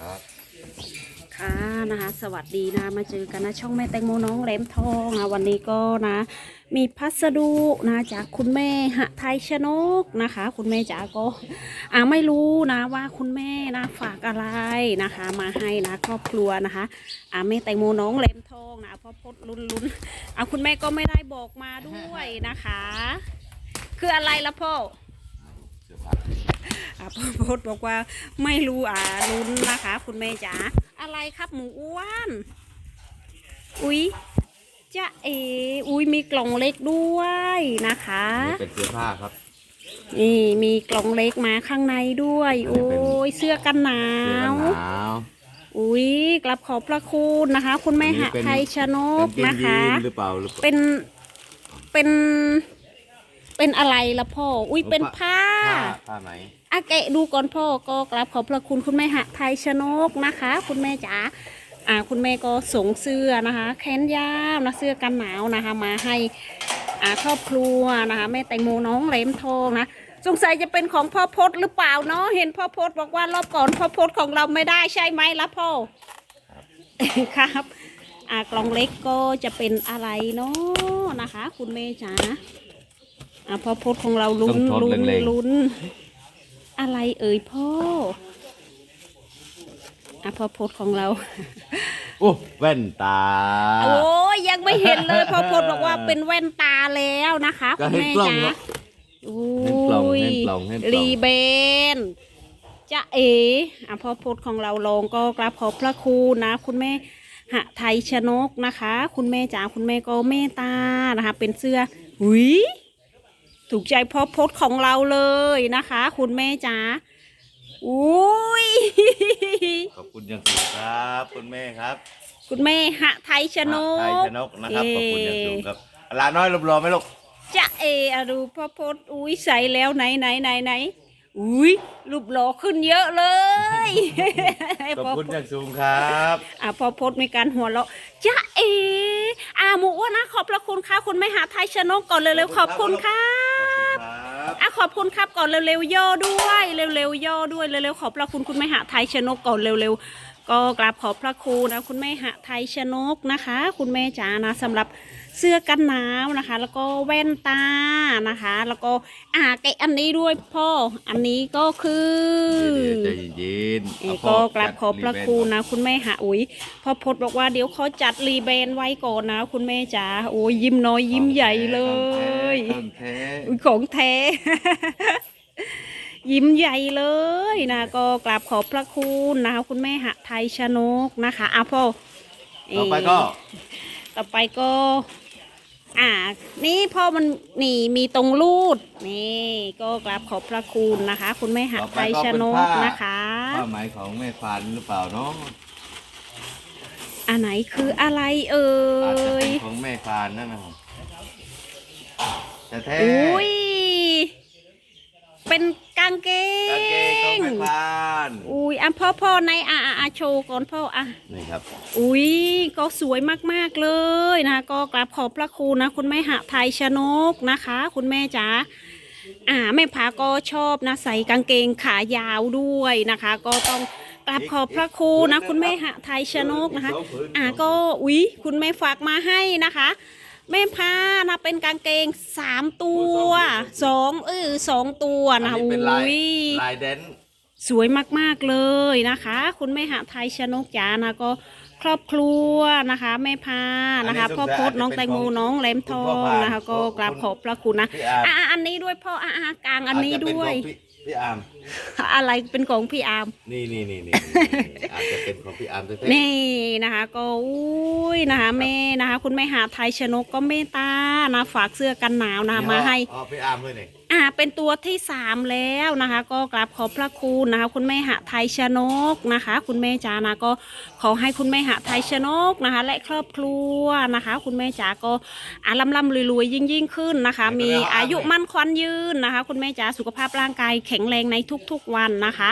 ครับค่ะนะคะสวัสดีนะมาเจอกันนะช่องแม่แตงโมน้องแหลมทองนะวันนี้ก็นะ มีพัสดุนะจากคุณแม่หะไทยชนกนะคะ คุณแม่จ๋าก็อ่าไม่รู้นะว่าคุณแม่นะฝากอะไรนะคะ มาให้นะครอบครัวนะคะอ่าแม่แตงโมน้องแหลมทองนะพราะพดลุ้นลุ้นอ่าคุณแม่ก็ไม่ได้บอกมาด้วยนะคะ คืออะไรละพ่อ เสื้อผ้า อะพ่อ โพสต์บอกว่าไม่รู้อ่าลุ้นนะคะ คุณแม่จ๋าอะไรครับหมูอ้วนอุ๊ยจะเออุ๊ยมีกล่องเล็กด้วยนะคะนี่เป็นเสื้อผ้าครับนี่มีกล่องเล็กมาข้างในด้วย โอ้ยเสื้อกันหนาเสื้อวกันหนาวอุ๊ยกลับขอบพระคุณนะคะ คุณแม่อันนี้หะเป็นไทยชนกกางเกงนะคะยีนหรือเปล่าหรือเปล่าเป็นเป็นเป็นอะไรละพ่อ อุ๊ยเป็นผ้าผ้าผ้าไหน อาแกะดูก่อนพ่อก็กราบขอบพระคุณคุณแม่หะไทยชนกนะคะ คุณแม่จ๋าอ่าคุณแม่ก็ส่งเสื้อนะคะ แขนยาวนะเสื้อกันหนาวนะคะ มาให้อ่าครอบครัวนะคะ แม่แตงโมน้องเหลมทองนะสงสัยจะเป็นของพ่อพศหรือเปล่าเนาะเห็นพ่อพศบอกว่ารอบก่อนพ่อพศของเราไม่ได้ใช่ไหมล่ะพ่อครับอ่ากล่องเล็กก็จะเป็นอะไรเนาะนะคะ คุณแม่จ๋าอ่าพ่อพศของเราลุ้นต้องทดลุ้นเล็งๆลุ้น อะไรเอ่ยพ่ออะพ่อโพสของเรา โอ้แว่นตา โอ้ยยังไม่เห็นเลยพ่อโพสบอกว่าเป็นแว่นตาแล้วนะคะก็คุณเห็นแม่กล้องจ๋าเนอะโอ้เห็นกล่องยเห็นกล่องเห็นกล่อง รีเบนจะเอ๋อะพ่อโพสของเราลงก็กราบขอบพระคุณนะ คุณแม่หะไทยชนกนะคะ คุณแม่จ๋าคุณแม่ก็เมตตานะคะ เป็นเสื้อหุย ถูกใจพ่อโพสของเราเลยนะคะ คุณแม่จ๋าอุ้ย ขอบคุณอย่างสูงครับ คุณแม่ครับคุณแม่หะไทยชนไทยกชนกนะครับเอ่ขอบคุณอย่างสูงครับลาน้อยรบรอไหมลูกจะเออะดูพ่อพดอุ้ยใส่แล้วไหนไหนไหนไหนอุ้ยรูปหล่อขึ้นเยอะเลยขอบคุณอย่างสูงครับอะพ่อพดมีการหัวเราะจะเออาหมูอ้วนนะขอบพระคุณค่ะคุณแม่หาไทยชนกก่อนเร็วๆขอบคุณค่ะครับ อะขอบคุณครับก่อนเร็วๆย่อด้วย เร็วๆย่อด้วยเร็วๆขอบพระคุณคุณแม่หาไทยชนกก่อนเร็วๆก็กราบขอบพระคุณนะคุณแม่หะไทยชนกนะคะ คุณแม่จ๋านะสำหรับ เสื้อกันหนาวนะคะ แล้วก็แว่นตานะคะ แล้วก็อ่าแกะอันนี้ด้วยพ่ออันนี้ก็คือใจเย็นๆเอ่อเอาพ่ก็อกราบขอบพระคุณจัดนะ คุณแม่หะอุ๋ยพ่อพดบอกว่าเดี๋ยวเขาจัดรีเบนไว้ก่อนนะ คุณแม่จ๋าโอ้ยยิ้มน้อยรีเบนยิ้มใหญ่เลยของแท้อุ๊ยของแท้ ยิ้มใหญ่เลยนะ ก็กราบขอบพระคุณนะคะคุณแม่หะไทยชนกนะคะอะพ่อต่อไปก็ ต่อไปก็ อ่า นี่พ่อมันนี่มีตรงรูด นี่ก็กราบขอบพระคุณนะคะ คุณแม่หะไทยชนกนะคะผ้าไหมของแม่ฟันหรือเปล่าเนาะอันไหนคืออะไรเอ่อาจจะเป็ยนของแม่ฟันนั่นนะครับแต่แท้อุ้ย เป็นกางเกกางเกงของงแม่ฟันอุ้ยอะพ่อพ่อในอะอะอะโชว์ก่อนพ่ออะ นี่ครับ อุ้ยก็สวยมากๆเลยนะก็กราบขอบพระคุณนะ คุณแม่หะไทยชนกนะคะ คุณแม่จ๋าอ่าแม่ผาก็ชอบนะใส่กางเกงขายาวด้วยนะคะ ก็ต้องกราบขอบพระคุณนะ คุณแม่หะไทยชนกนะคะ อ่าก็อุ๊ยคุณแม่ฝากมาให้นะคะ แม่พานะเป็นกางเกงสามตัวสองเออสองตัวอันนะนี้เป็นลายอุ๊ยลายแดนสวยมากๆเลยนะคะ คุณแม่หาไทยชนกจ๋านะก็ครอบครัวนะคะ แม่พานะคะพ่อพดน้องแตงโมน้องแหลมทองนะคะ ก็กราบขอบพระคุณนะพี่อาร์มอะอะอันนี้ด้วยพ่ออะอะกลางอันนี้าจจะเป็ด้วยของ พี่พี่อาร์มอะไรเป็นของพี่อาร์มนี่นี่นี่นี่อาจจะเป็นของพี่อาร์มแท้นี่นะคะ ก็อุ้ยนะคะแม่นะคะ คุณแม่หาไทยชนกก็เมตตานะฝากเสื้อกันหนาวๆนะคะมาให้อ๋อพี่อาร์มด้วยนี่ อ่าเป็นตัวที่สามแล้วนะคะ ก็กราบขอบพระคุณนะคะ คุณแม่หะไทยชนกนะคะ คุณแม่จ๋านะก็ขอให้คุณแม่หะไทยชนกนะคะ และครอบครัวนะคะ คุณแม่จ๋าก็อาลำลำรวยๆยิ่งยิ่งขึ้นนะคะ มีอายุมั่นควันยืนนะคะ คุณแม่จ๋าสุขภาพร่างกายแข็งแรงในทุกๆวันนะคะ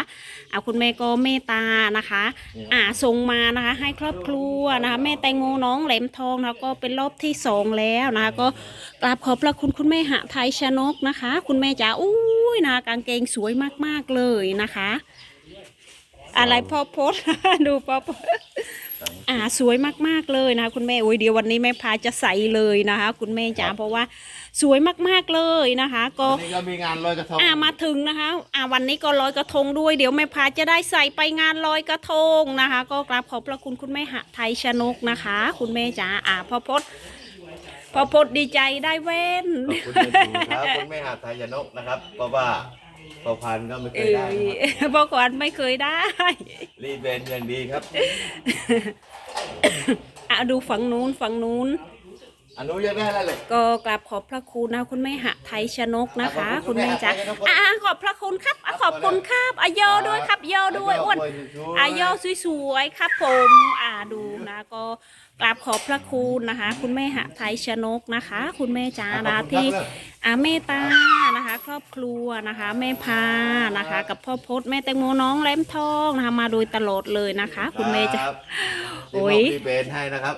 อ่าคุณแม่ก็เมตตานะคะอ่าส่งมานะคะ ให้ครอบครัวนะคะแม่แตงโมน้องแหลมทองนะคะก็เป็นรอบที่สองแล้วนะคะ ก็กราบขอบพระคุณคุณแม่หะไทยชนกนะคะคุณแม่จ๋าอุ้ยนะกางเกงสวยมากๆเลยนะคะ อะไรพ่อพดดูพ่อพดอ่าสวยมากๆเลยนะคะคุณแม่โอ้ยเดี๋ยววันนี้แม่พาจะใส่เลยนะคะ คุณแม่จ๋าเพราะว่าสวยมากๆเลยนะคะ ก็วันนี้ก็มีงานลอยกระทงอ่ามาถึงนะคะอ่าวันนี้ก็ลอยกระทงด้วย เดี๋ยวแม่พาจะได้ใส่ไปงานลอยกระทงนะคะ ก็กราบขอบพระคุณคุณแม่หะไทยชนกนะคะ คุณแม่จ๋าอ่าพ่อพด พ่อพดดีใจได้เว้นขอบคุณแม่ถูครับคุณแม่หาไทยนกนะครับ เพราะว่าพอพันก็ไม่เคเอยได้นะครับบอกก่อนไม่เคยได้ รีดเบนอย่างดีครับ อะดูฝั่งนู้นฝั่งนู้น อนุยังได้แล้วเลย ก็กราบขอบพระคุณนะคุณแม่หะไทยชนกนะคะ ขอบคุคุณณแม่จ๋าแม่หะไทยชนกอ่าขอบพระคุณครับอะขอบคุณครับอะโยด้วยครับโยด้วยอ้วนอายอสวยๆครับผมอ่าดูนะก็กราบขอบพระคุณนะคะ คุณแม่หะไทยชนกนะคะ คุณแม่จานะที่ อาเมตตานะคะ ครอบครัวนะคะแม่พานะคะ กับพ่อพศแม่แตงโมน้องแหลมทองนะคะ มาโดยตลอดเลยนะคะ คุณแม่จะรับโอ้ยที่มบรีดเบนให้นะครับ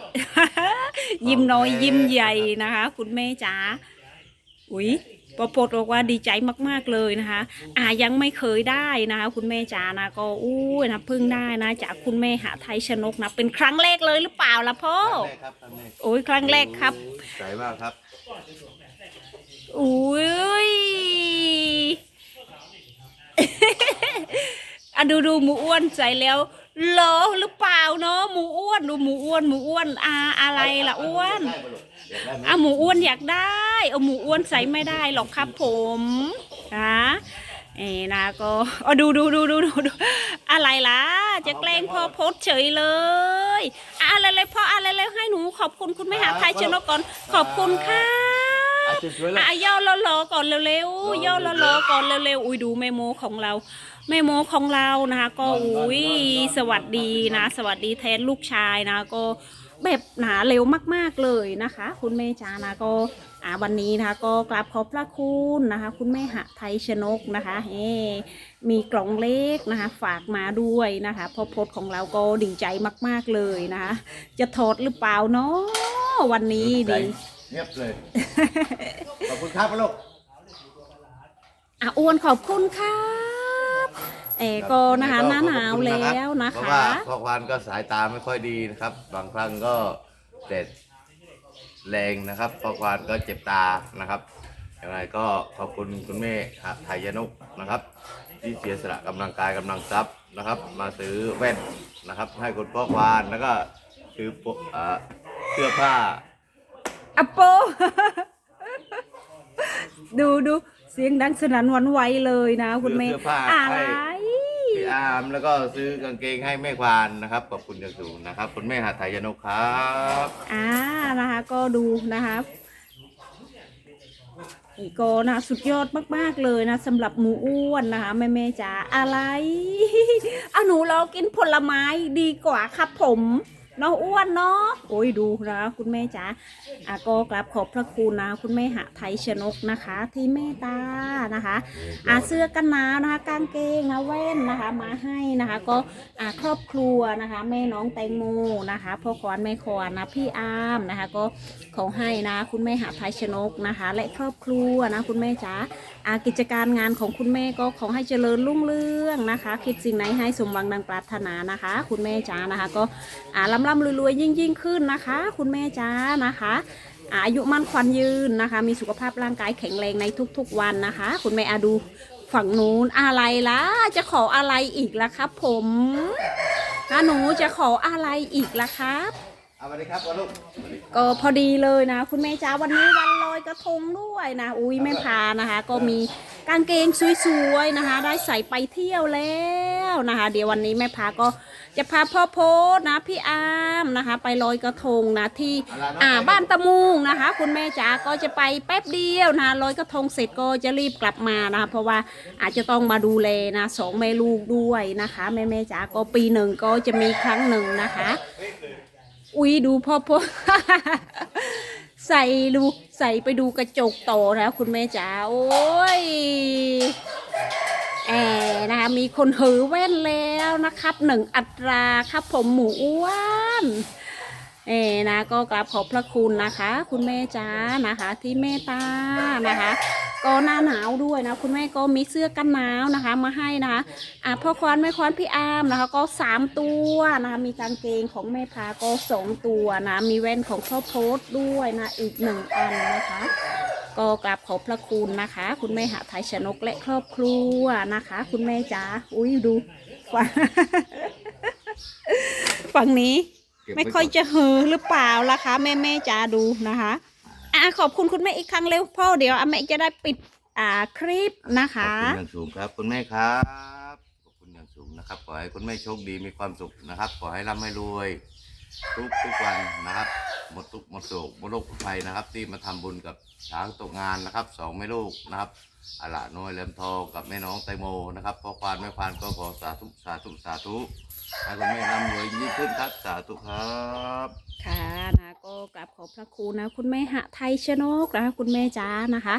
ยิ้มน้อยโอเคยิ้มใหญ่นะคะ คุณแม่จ๋าอุ้ยปอพดบอกว่าดีใจมากๆเลยนะคะ อ่ายังไม่เคยได้นะคะ คุณแม่จ๋านะก็อู้ยนะเพิ่งได้นะจากคุณแม่หาไทยชนกนะเป็นครั้งแรกเลยหรือเปล่าล่ะพ่อครั้งแรกครับครั้งแรกโอ้ยครั้งแรกครับใสมากครับ อุ้ยอะดูดูหมูอ้วนใส่แล้วเหรอหรือเปล่าเนาะหมูอ้วนดูหมูอ้วนหมูอ้วนอาอะไรล่ะอ้วนอะหมูอ้วนอยากได้เอาหมูอ้วนใส่ไม่ได้หรอกครับผมนะเอ้นะก็เอาดูดูดูดูดูดูอะไรล่ะ จะแกล้งพ่อโพสเฉยเลยอะไรเลยพ่ออะไรเลยให้หนูขอบคุณคุณแม่หาไทยชนกก่อนขอบคุณค่ะ อะสวยๆเลยอะย่อล้อล้อก่อนเร็วๆย่อล้อล้อก่อนเร็วๆอุ้ยดูแม่โมของเราแม่โมของเรานะคะ ก็อุ้ยสวัสดีนะ สวัสดีแทนลูกชายนะ ก็แบบหนาเร็วมากๆเลยนะคะ คุณแม่จานะก็อ่าวันนี้นะคะก็กราบขอบพระคุณนะคะ คุณแม่หะไทยชนกนะคะเฮ้มีกล่องเล็กนะคะ ฝากมาด้วยนะคะพ่อพดของเราก็ดีใจมาก ๆเลยนะคะ จะถอดหรือเปล่าเนาะวันนี้ดี เงียบเลย ขอบคุณครับลูก อะอ้วนขอบคุณครับเอก็นะคะหน้าหนาวแล้วนะเพราะคะ ว่าพอควานก็สายตาไม่ค่อยดีนะครับ บางครั้งก็เด็ดแรงนะครับพอควานก็เจ็บตานะครับยังไงก็ขอบคุณคุณแม่ครับไทยนุกนะครับ ที่เสียสละกำลังกายกำลังทรัพย์นะครับ มาซื้อแว่นนะครับ ให้คุณพ่อควานแล้วก็ซื้อพวกเอ่อเสื้อผ้า อะโป ดูดูเสียงดังสนั่นหวันไหวเลยนะ คุณแม่เสื้อผ้าอะไรพี่อาร์มแล้วก็ซื้อกางเกงให้แม่ควานนะครับขอบคุณอย่างสูงนะครับ คุณแม่หาไทยนุกครับอ่านะคะ ก็ดูนะคะนี่ก็นะสุดยอดมากๆเลยนะสำหรับหมูอ้วนนะคะแม่แม่ๆจ๋าอะไร เอาหนูเรากินผลไม้ดีกว่าครับผมเนาะอ้วนเนาะโอ้ยดูนะคุณแม่จ๋าอะก็กราบขอบพระคุณนะ คุณแม่หะไทยชนกนะคะ ที่เมตตานะคะอะเสื้อกันหนาวนะคะ กางเกงนะแว่นนะคะ มาให้นะคะ ก็อะครอบครัวนะคะ แม่น้องแตงโมนะคะพ่อขวานแม่ขวานนะพี่อามนะคะ ก็ขอให้นะ คุณแม่หะไทยชนกนะคะ และครอบครัวนะ คุณแม่จ๋าอะกิจการงานของคุณแม่ก็ขอให้เจริญรุ่งเรืองนะคะ คิดสิ่งไหนให้สมหวังดังปรารถนานะคะ คุณแม่จ๋านะคะ ก็อาร่ำร่ำรวยๆยิ่งยิ่งขึ้นนะคะ คุณแม่จ๋านะคะอ่าอายุมั่นขวัญยืนนะคะ มีสุขภาพร่างกายแข็งแรงในทุกๆวันนะคะ คุณแม่อาดูฝั่งนู้นอะไรล่ะจะขออะไรอีกล่ะครับ ผมอะหนูจะขออะไรอีกล่ะครับเอาสวัสดีครับลูกก็พอดีเลยนะ คุณแม่จ้าวันนี้วันลอยกระทงด้วยนะ อุ้ยแม่พานะคะ ก็มีกางเกงสวยๆนะคะ ได้ใส่ไปเที่ยวแล้ว นะคะ เดี๋ยววันนี้แม่พาก็จะพาพ่อโพสนะพี่อามนะคะ ไปลอยกระทงนะที่อ่าบ้านตะมุงนะคะ คุณแม่จ๋าก็จะไปแป๊บเดียวนะลอยกระทงเสร็จก็จะรีบกลับมานะคะเพราะว่าอาจจะต้องมาดูแลนะสองแม่ลูกด้วยนะคะแม่แม่จ๋าก็ปีหนึ่งก็จะมีครั้งหนึ่งนะคะ อุ้ยดูพ่อพ่อใส่ดูใส่ไปดูกระจกโตแล้วคุณแม่จ๋าโอ้ย แอนะคะมีคนหือแว่นแล้วนะครับหนึ่งอัตราครับผมหมูอ้วนเอนะก็กราบขอบพระคุณนะคะ คุณแม่จ๋านะคะ ที่เมตตานะคะ ก็หน้าหนาวด้วยนะ คุณแม่ก็มีเสื้อกันหนาวนะคะ มาให้นะคะอ่าพ่อควานแม่ควานพี่อามนะคะ ก็สามตัวนะคะมีกางเกงของแม่พาก็สองตัวนะ มีแว่นของพ่อโพสด้วยนะอีกหนึ่งอันนะคะ ก็กราบขอบพระคุณนะคะ คุณแม่หาไทยชนกและครอบครัวนะคะ คุณแม่จ๋าอุ้ยดูฝั่งฝั่งนี้ ไม่ค่อยจะเฮอหรือเปล่าล่ะคะแม่แม่จ๋าดูนะคะอะขอบคุณคุณแม่อีกครั้งเร็วพ่อเดี๋ยวอาแม่จะได้ปิดอ่าคลิปนะขอบคะคุณอย่างสูงครับคุณแม่ครับขอบคุณอย่างสูงนะครับขอให้คุณแม่โชคดีมีความสุขนะครับขอให้ร่ำให้รวย ทุกทุกวันนะครับ หมดทุกหมดโศกหมดโรคภัยนะครับ ที่มาทำบุญกับช้างตกงานนะครับสองแม่ลูกนะครับอาละน้อยแหลมทองกับแม่น้องไตโมนะครับพ่อควานแม่ควานก็ขอสาธุสาธุสาธุให้คุณแม่ร่ำรวยยิ่งขึ้นครับสาธุครับค่ะนะก็กราบขอบพระคุณนะ คุณแม่หะไทยชนกนะคะคุณแม่จ้านะคะ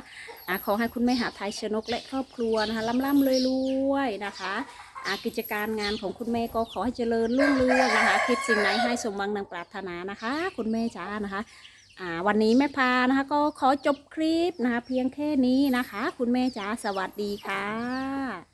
ขอให้คุณแม่หะไทยชนกและครอบครัวนะคะร่ำร่ำรวยรวยนะคะ กิจการงานของคุณแม่ก็ขอให้เจริญรุ่งเรืองนะคะคิดสิ่งไหนให้สมหวังดังปรารถนานะคะ คุณแม่จ้านะคะวันนี้แม่พานะคะก็ขอจบคลิปนะคะเพียงแค่นี้นะคะ คุณแม่จ้าสวัสดีค่ะ